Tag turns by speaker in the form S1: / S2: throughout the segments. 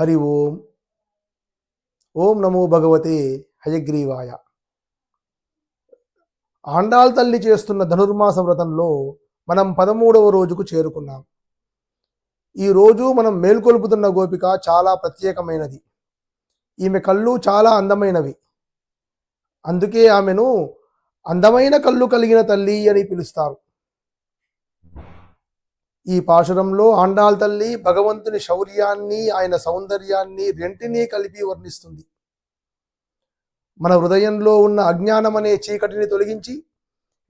S1: హరి ఓం. ఓం నమో భగవతే హయగ్రీవాయ. ఆండాల్ తల్లి చేస్తున్న ధనుర్మాస వ్రతంలో మనం పదమూడవ రోజుకు చేరుకున్నాం. ఈ రోజు మనం మేల్కొల్పుతున్న గోపిక చాలా ప్రత్యేకమైనది. ఈమె కళ్ళు చాలా అందమైనవి. అందుకే ఆమెను అందమైన కళ్ళు కలిగిన తల్లి అని పిలుస్తారు ఈ పాశురంలో ఆండాల్ తల్లి భగవంతుని శౌర్యాన్ని ఆయన సౌందర్యాన్ని రెంటినీ కలిపి వర్ణిస్తుంది. మన హృదయంలో ఉన్న అజ్ఞానం అనే చీకటిని తొలగించి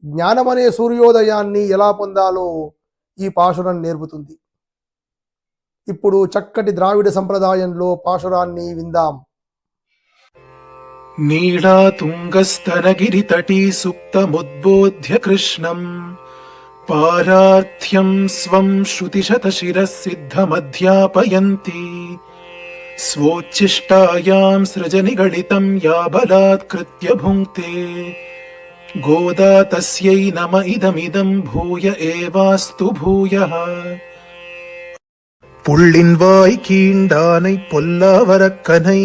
S1: జ్ఞానం సూర్యోదయాన్ని ఎలా పొందాలో ఈ పాశురం నేర్పుతుంది. ఇప్పుడు చక్కటి ద్రావిడ సంప్రదాయంలో పాశురాన్ని విందాం.
S2: నీడా తుంగస్తనగిరి తటీ సుప్తముద్బోధ్య కృష్ణం. पारार्थ्यम् स्वम् श्रुतिशतशिरः सिद्धमध्यापयन्ती स्वोच्छिष्टायाम् सृजनिगडितम् या बलात्कृत्य भुङ्क्ते गोदा तस्यै नम इदमिदम् भूय एवास्तु भूयः புள்ளின் வாய் கீண்டானை பொல்லாவரக்கனை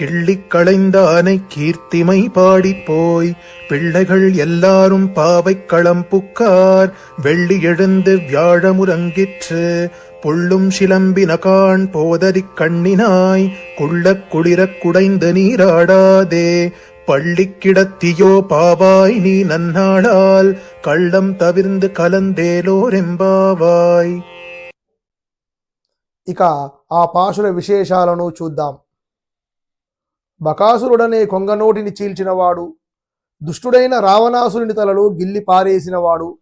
S2: கிள்ளிக் களைந்தானை கீர்த்திமை பாடிப் போய் பிள்ளைகள் எல்லாரும் பாவைக் களம் புக்கார் வெள்ளி எழுந்து வியாழமுரங்கிற்று புள்ளும் சிலம்பின காண் போதரிக் கண்ணினாய் குள்ளக் குளிரக் குடைந்து நீராடாதே பள்ளிக் கிடத்தியோ பாவாய் நீ நன்னாளால் கள்ளம் தவிர்ந்து கலந்தேலோரெம்பாவாய்
S1: ఇక ఆ పాశుర విశేషాలను చూద్దాం బకాసురుడనే కొంగనోటిని చీల్చినవాడు దుష్టుడైన రావణాసురుని తలలో గిల్లి పారేసినవాడు.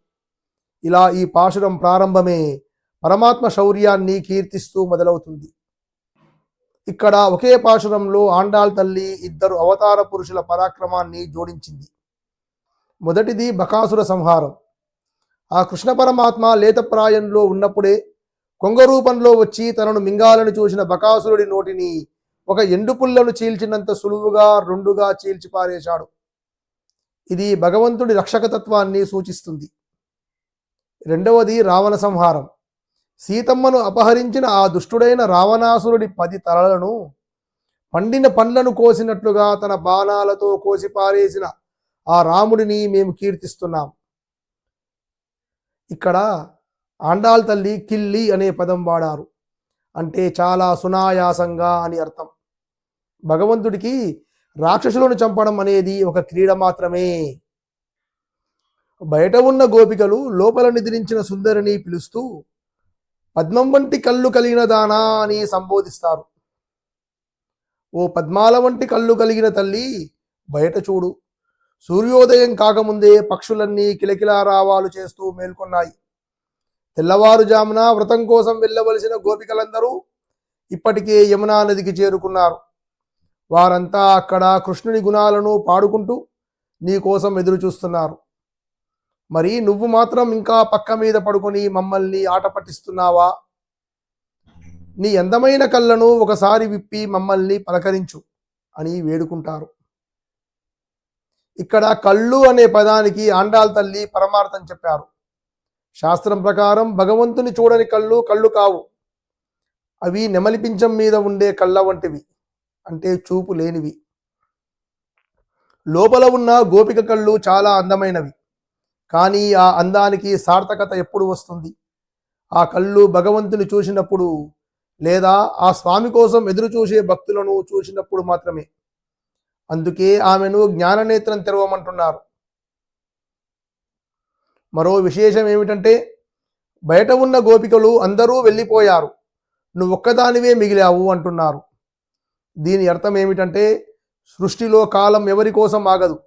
S1: ఇలా ఈ పాశురం ప్రారంభమే పరమాత్మ శౌర్యాన్ని కీర్తిస్తూ మొదలవుతుంది. ఇక్కడ ఒకే పాశురంలో ఆండాల్ తల్లి ఇద్దరు అవతార పురుషుల పరాక్రమాన్ని జోడించింది. మొదటిది బకాసుర సంహారం. ఆ కృష్ణ పరమాత్మ లేతప్రాయంలో ఉన్నప్పుడే కొంగ రూపంలో వచ్చి తనను మింగాలని చూసిన బకాసురుడి నోటిని ఒక ఎండు పుల్లను చీల్చినంత సులువుగా రెండుగా చీల్చి పారేశాడు. ఇది భగవంతుడి రక్షకతత్వాన్ని సూచిస్తుంది. రెండవది రావణ సంహారం. సీతమ్మను అపహరించిన ఆ దుష్టుడైన రావణాసురుడి పది తలలను పండిన పండ్లను కోసినట్లుగా తన బాణాలతో కోసి పారేసిన ఆ రాముడిని మేము కీర్తిస్తున్నాం. ఇక్కడ ఆండాల్ తల్లి కిల్లి అనే పదం వాడారు. అంటే చాలా సునాయాసంగా అని అర్థం. భగవంతుడికి రాక్షసులను చంపడం అనేది ఒక క్రీడ మాత్రమే. బయట ఉన్న గోపికలు లోపల నిద్రించిన సుందరిని పిలుస్తూ పద్మం వంటి కళ్ళు కలిగిన దానా అని సంబోధిస్తారు. ఓ పద్మాల వంటి కళ్ళు కలిగిన తల్లి బయట చూడు. సూర్యోదయం కాకముందే పక్షులన్నీ కిలకిలారావాలు చేస్తూ మేల్కొన్నాయి. తెల్లవారుజామున వ్రతం కోసం వెళ్ళవలసిన గోపికలందరూ ఇప్పటికే యమునా నదికి చేరుకున్నారు. వారంతా అక్కడ కృష్ణుని గుణాలను పాడుకుంటూ నీ కోసం ఎదురు చూస్తున్నారు. మరి నువ్వు మాత్రం ఇంకా పక్క మీద పడుకొని మమ్మల్ని ఆట పట్టిస్తున్నావా? నీ అందమైన కళ్ళను ఒకసారి విప్పి మమ్మల్ని పలకరించు అని వేడుకుంటారు. ఇక్కడ కళ్ళు అనే పదానికి ఆండాల్ తల్లి పరమార్థం చెప్పారు. శాస్త్రం ప్రకారం భగవంతుని చూడని కళ్ళు కళ్ళు కావు. అవి నెమలిపించం మీద ఉండే కళ్ళ వంటివి. అంటే చూపు లేనివి. లోపల ఉన్న గోపిక కళ్ళు చాలా అందమైనవి. కానీ ఆ అందానికి సార్థకత ఎప్పుడు వస్తుంది? ఆ కళ్ళు భగవంతుని చూసినప్పుడు లేదా ఆ స్వామి కోసం ఎదురు చూసే భక్తులను చూసినప్పుడు మాత్రమే. అందుకే ఆమెను జ్ఞాననేత్రం తెరవమంటున్నారు. మరో విశేషం ఏమిటంటే బయట ఉన్న గోపికలు అందరూ వెళ్ళిపోయారు. నువ్వు ఒక్కదానివే మిగిలావు అంటున్నారు. దీని అర్థం ఏమిటంటే సృష్టిలో కాలం ఎవరి కోసం ఆగదు.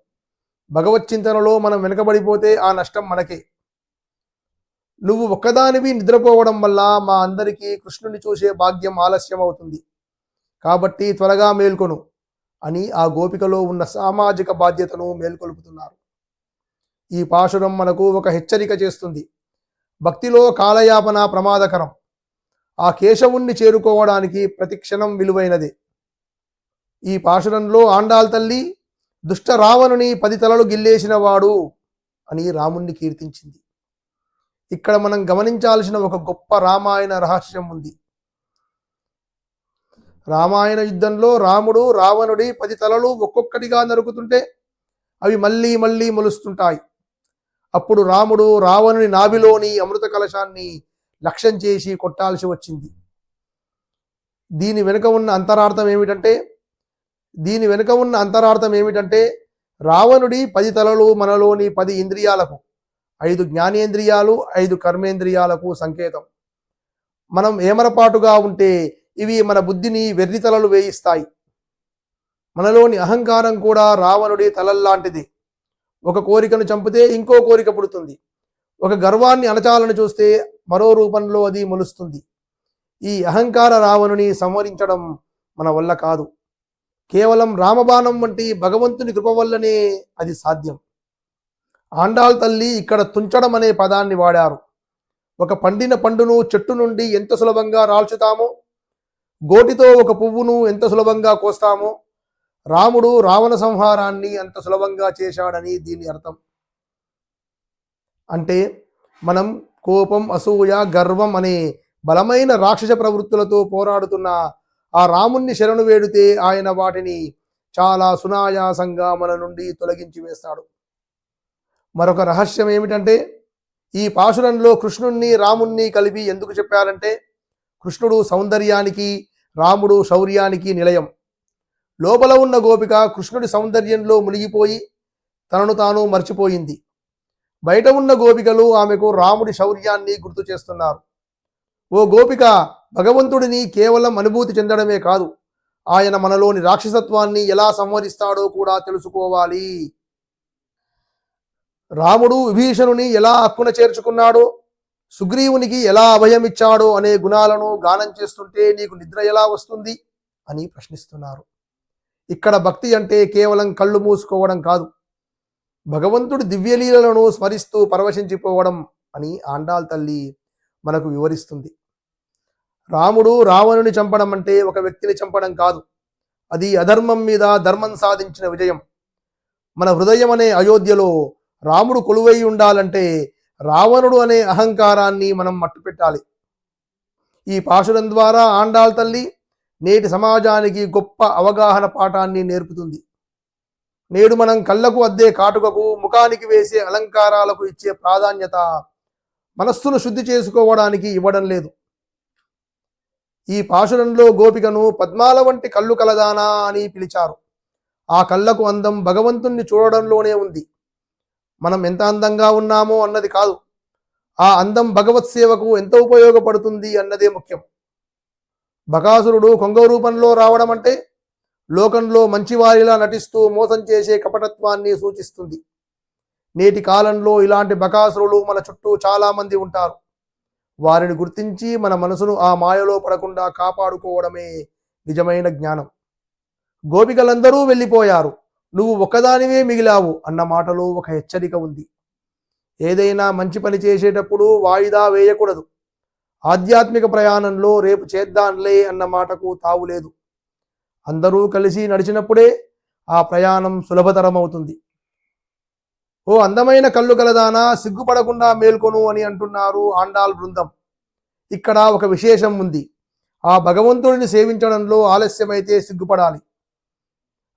S1: భగవత్ చింతనలో మనం వెనకబడిపోతే ఆ నష్టం మనకే. నువ్వు ఒక్కదానివి నిద్రపోవడం వల్ల మా అందరికీ కృష్ణుని చూసే భాగ్యం ఆలస్యం అవుతుంది కాబట్టి త్వరగా మేల్కొను అని ఆ గోపికలో ఉన్న సామాజిక బాధ్యతను మేల్కొల్పుతున్నారు. ఈ పాశురం మనకు ఒక హెచ్చరిక చేస్తుంది. భక్తిలో కాలయాపన ప్రమాదకరం. ఆ కేశవుణ్ణి చేరుకోవడానికి ప్రతిక్షణం విలువైనదే. ఈ పాశురంలో ఆండాల్ తల్లి దుష్ట రావణుని పది తలలు గిల్లేసినవాడు అని రాముణ్ణి కీర్తించింది. ఇక్కడ మనం గమనించాల్సిన ఒక గొప్ప రామాయణ రహస్యం ఉంది. రామాయణ యుద్ధంలో రాముడు రావణుడి పది తలలు ఒక్కొక్కటిగా నరుకుతుంటే అవి మళ్ళీ మళ్ళీ మొలుస్తుంటాయి. అప్పుడు రాముడు రావణుని నాభిలోని అమృత కలశాన్ని లక్ష్యం చేసి కొట్టాల్సి వచ్చింది. దీని వెనుక ఉన్న అంతరార్థం ఏమిటంటే దీని వెనుక ఉన్న అంతరార్థం ఏమిటంటే రావణుడి పది తలలు మనలోని పది ఇంద్రియాలకు ఐదు జ్ఞానేంద్రియాలు ఐదు కర్మేంద్రియాలకు సంకేతం. మనం ఏమరపాటుగా ఉంటే ఇవి మన బుద్ధిని వెర్రి తలలు వేయిస్తాయి. మనలోని అహంకారం కూడా రావణుడి తలల్లాంటిది. ఒక కోరికను చంపితే ఇంకో కోరిక పుడుతుంది. ఒక గర్వాన్ని అణచాలని చూస్తే మరో రూపంలో అది మొలుస్తుంది. ఈ అహంకార రావణుని సంవరించడం మన వల్ల కాదు. కేవలం రామబాణం వంటి భగవంతుని కృప వల్లనే అది సాధ్యం. ఆండాల్ తల్లి ఇక్కడ తుంచడం అనే పదాన్ని వాడారు. ఒక పండిన పండును చెట్టు నుండి ఎంత సులభంగా రాల్చుతామో గోటితో ఒక పువ్వును ఎంత సులభంగా కోస్తామో రాముడు రావణ సంహారాన్ని అంత సులభంగా చేశాడని దీని అర్థం. అంటే మనం కోపం అసూయ గర్వం అనే బలమైన రాక్షస ప్రవృత్తులతో పోరాడుతున్న ఆ రాముణ్ణి శరణు వేడితే ఆయన వాటిని చాలా సునాయాసంగా మన నుండి తొలగించి వేస్తాడు. మరొక రహస్యం ఏమిటంటే ఈ పాశురంలో కృష్ణుణ్ణి రాముణ్ణి కలిపి ఎందుకు చెప్పారంటే కృష్ణుడు సౌందర్యానికి రాముడు శౌర్యానికి నిలయం. లోపల ఉన్న గోపిక కృష్ణుడి సౌందర్యంలో మునిగిపోయి తనను తాను మర్చిపోయింది. బయట ఉన్న గోపికలు ఆమెకు రాముడి శౌర్యాన్ని గుర్తు చేస్తున్నారు. ఓ గోపిక భగవంతుడిని కేవలం అనుభూతి చెందడమే కాదు ఆయన మనలోని రాక్షసత్వాన్ని ఎలా సంహరిస్తాడో కూడా తెలుసుకోవాలి. రాముడు విభీషణుని ఎలా హక్కున చేర్చుకున్నాడో సుగ్రీవునికి ఎలా అభయమిచ్చాడో అనే గుణాలను గానం చేస్తుంటే నీకు నిద్ర ఎలా వస్తుంది అని ప్రశ్నిస్తున్నారు. ఇక్కడ భక్తి అంటే కేవలం కళ్ళు మూసుకోవడం కాదు భగవంతుడి దివ్యలీలలను స్మరిస్తూ పరవశించిపోవడం అని ఆండాల్ తల్లి మనకు వివరిస్తుంది. రాముడు రావణుని చంపడం అంటే ఒక వ్యక్తిని చంపడం కాదు. అది అధర్మం మీద ధర్మం సాధించిన విజయం. మన హృదయం అనే అయోధ్యలో రాముడు కొలువై ఉండాలంటే రావణుడు అనే అహంకారాన్ని మనం మట్టుపెట్టాలి. ఈ పాశురం ద్వారా ఆండాల్ తల్లి నేటి సమాజానికి గొప్ప అవగాహన పాఠాన్ని నేర్పుతుంది. నేడు మనం కళ్ళకు అద్దే కాటుకకు ముఖానికి వేసే అలంకారాలకు ఇచ్చే ప్రాధాన్యత మనస్సును శుద్ధి చేసుకోవడానికి ఇవ్వడం లేదు. ఈ పాశురంలో గోపికను పద్మాల వంటి కళ్ళు కలదానా అని పిలిచారు. ఆ కళ్ళకు అందం భగవంతుణ్ణి చూడడంలోనే ఉంది. మనం ఎంత అందంగా ఉన్నామో అన్నది కాదు. ఆ అందం భగవత్ సేవకు ఎంత ఉపయోగపడుతుంది అన్నదే ముఖ్యం. బకాసురుడు కొంగ రూపంలో రావడం అంటే లోకంలో మంచివారిలా నటిస్తూ మోసం చేసే కపటత్వాన్ని సూచిస్తుంది. నేటి కాలంలో ఇలాంటి బకాసురులు మన చుట్టూ చాలామంది ఉంటారు. వారిని గుర్తించి మన మనసును ఆ మాయలో పడకుండా కాపాడుకోవడమే నిజమైన జ్ఞానం. గోపికలందరూ వెళ్ళిపోయారు. నువ్వు ఒక్కదానివే మిగిలావు అన్న మాటలో ఒక హెచ్చరిక ఉంది. ఏదైనా మంచి పని చేసేటప్పుడు వాయిదా వేయకూడదు. ఆధ్యాత్మిక ప్రయాణంలో రేపు చేద్దాంలే అన్న మాటకు తావులేదు. అందరూ కలిసి నడిచినప్పుడే ఆ ప్రయాణం సులభతరం అవుతుంది ఓ అందమైన కళ్ళు కలదానా సిగ్గుపడకుండా మేల్కొను అని అంటున్నారు ఆండాల్ బృందం. ఇక్కడ ఒక విశేషం ఉంది. ఆ భగవంతుడిని సేవించడంలో ఆలస్యమైతే సిగ్గుపడాలి.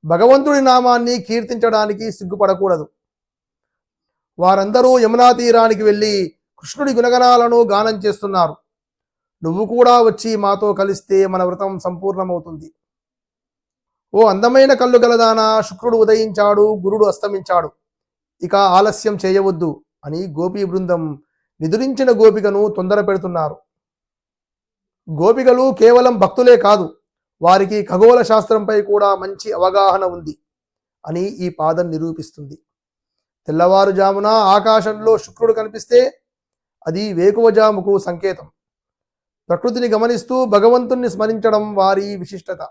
S1: భగవంతుడి నామాన్ని కీర్తించడానికి సిగ్గుపడకూడదు. వారందరూ యమునా తీరానికి వెళ్ళి కృష్ణుడి గుణగణాలను గానం చేస్తున్నారు. నువ్వు కూడా వచ్చి మాతో కలిస్తే మన వ్రతం సంపూర్ణమవుతుంది. ఓ అందమైన కళ్ళు గలదానా శుక్రుడు ఉదయించాడు గురుడు అస్తమించాడు. ఇక ఆలస్యం చేయవద్దు అని గోపీ బృందం నిదురించిన గోపికను తొందర పెడుతున్నారు. గోపికలు కేవలం భక్తులే కాదు వారికి ఖగోళ శాస్త్రంపై కూడా మంచి అవగాహన ఉంది అని ఈ పాదం నిరూపిస్తుంది. తెల్లవారుజామున ఆకాశంలో శుక్రుడు కనిపిస్తే అది వేకువజాముకు సంకేతం. ప్రకృతిని గమనిస్తూ భగవంతుణ్ణి స్మరించడం వారి విశిష్టత.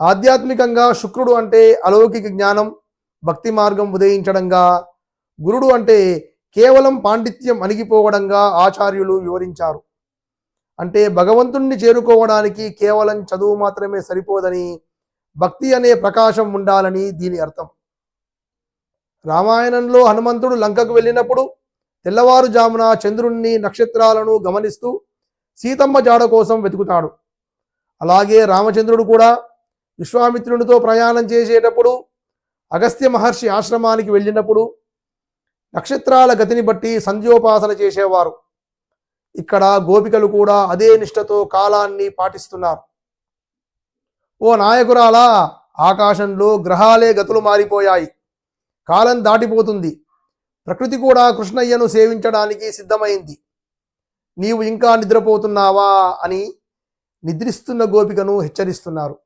S1: ఆధ్యాత్మికంగా శుక్రుడు అంటే అలౌకిక జ్ఞానం భక్తి మార్గం ఉదయించడంగా గురుడు అంటే కేవలం పాండిత్యం అణిగిపోవడంగా ఆచార్యులు వివరించారు. అంటే భగవంతుణ్ణి చేరుకోవడానికి కేవలం చదువు మాత్రమే సరిపోదని భక్తి అనే ప్రకాశం ఉండాలని దీని అర్థం. రామాయణంలో హనుమంతుడు లంకకు వెళ్ళినప్పుడు తెల్లవారుజామున చంద్రుణ్ణి నక్షత్రాలను గమనిస్తూ సీతమ్మ జాడ కోసం వెతుకుతాడు. అలాగే రామచంద్రుడు కూడా విశ్వామిత్రునితో ప్రయాణం చేసేటప్పుడు అగస్త్య మహర్షి ఆశ్రమానికి వెళ్ళినప్పుడు నక్షత్రాల గతిని బట్టి సంధ్యోపాసన చేసేవారు. ఇక్కడ గోపికలు కూడా అదే నిష్ఠతో కాలాన్ని పాటిస్తున్నారు. ఓ నాయకురాలా ఆకాశంలో గ్రహాలే గతులు మారిపోయాయి. కాలం దాటిపోతుంది. ప్రకృతి కూడా కృష్ణయ్యను సేవించడానికి సిద్ధమైంది. నీవు ఇంకా నిద్రపోతున్నావా అని నిద్రిస్తున్న గోపికను హెచ్చరిస్తున్నారు.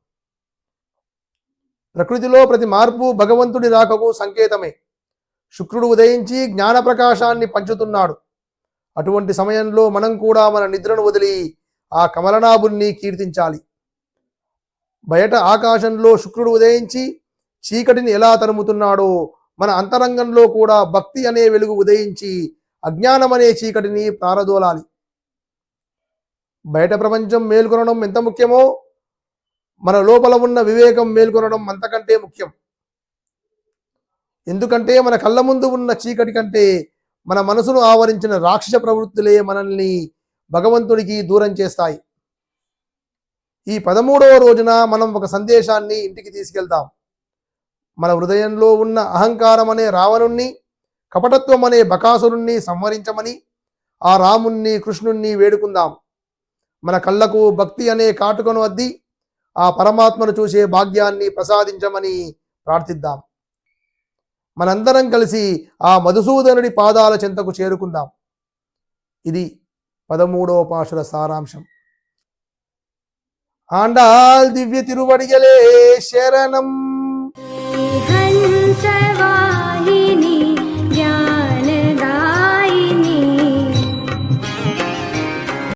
S1: ప్రకృతిలో ప్రతి మార్పు భగవంతుడి రాకకు సంకేతమే. శుక్రుడు ఉదయించి జ్ఞాన ప్రకాశాన్ని పంచుతున్నాడు. అటువంటి సమయంలో మనం కూడా మన నిద్రను వదిలి ఆ కమలనాభుణ్ణి కీర్తించాలి. బయట ఆకాశంలో శుక్రుడు ఉదయించి చీకటిని ఎలా తరుముతున్నాడో మన అంతరంగంలో కూడా భక్తి అనే వెలుగు ఉదయించి అజ్ఞానం అనే చీకటిని ప్రారదోలాలి. బయట ప్రపంచం మేల్కొనడం ఎంత ముఖ్యమో మన లోపల ఉన్న వివేకం మేల్కొనడం అంతకంటే ముఖ్యం. ఎందుకంటే మన కళ్ళ ముందు ఉన్న చీకటి కంటే మన మనసును ఆవరించిన రాక్షస ప్రవృత్తులే మనల్ని భగవంతుడికి దూరం చేస్తాయి. ఈ పదమూడవ రోజున మనం ఒక సందేశాన్ని ఇంటికి తీసుకెళ్తాం మన హృదయంలో ఉన్న అహంకారం అనే రావణుణ్ణి కపటత్వం అనే బకాసురుణ్ణి సంహరించమని ఆ రాముణ్ణి కృష్ణుణ్ణి వేడుకుందాం. మన కళ్ళకు భక్తి అనే కాటుకను అద్ది ఆ పరమాత్మను చూసే భాగ్యాన్ని ప్రసాదించమని ప్రార్థిద్దాం. మనందరం కలిసి ఆ మధుసూదనుడి పాదాల చెంతకు చేరుకుందాం. ఇది పదమూడవ పాశుల సారాంశం. ఆండాల్ దివ్య తిరువడిగలే శరణం.